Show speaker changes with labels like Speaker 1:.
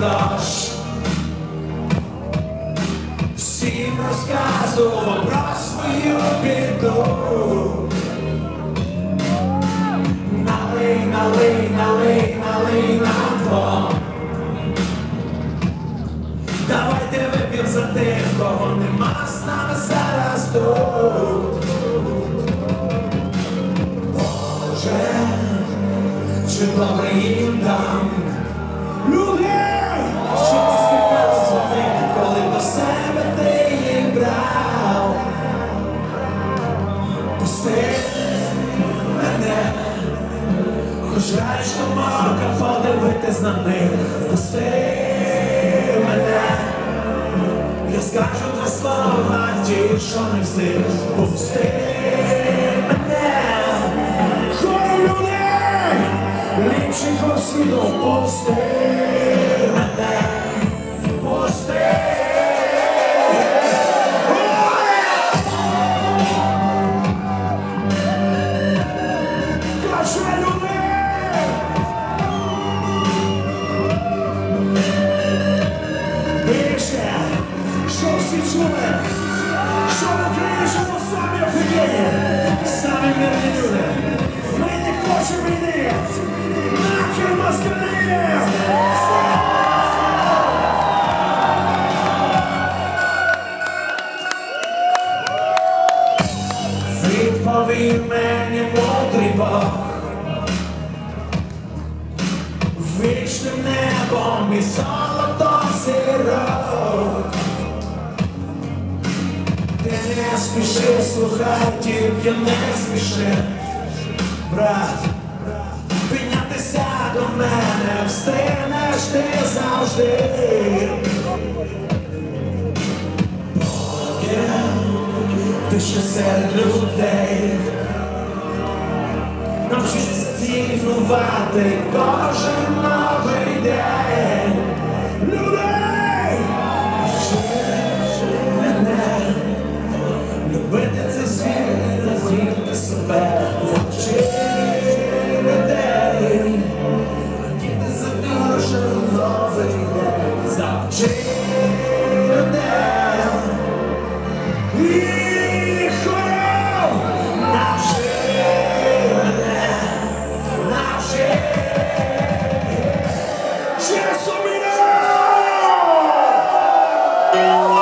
Speaker 1: дощ. Всім розказував про свою біду. Налий, налий, налий, налий нам двом. Давайте вип'єм за тих, кого нема з нами зараз тут. Чи добре їм там люди, що тим, коли до себе ти їх брав. Пусти мене, хоч рачка мока подивитись на них. Пусти мене, я скажу два слова, ті, що не встиг. Пусти ліпших у світу, пусти мене, Більше, що всі чули, Відповів мені мудрий Бог, Вічним небом і золото зірок Ти не спіши, слухай, тільки не спіши. Брат, піднятися до мене, встигнеш ти завжди ще серед людей Навчись цінувати кожен новий день. Людей! Мене любити цей світ, надіти себе. Навчи людей, за кожен новий день. Завчи людей. Yeah.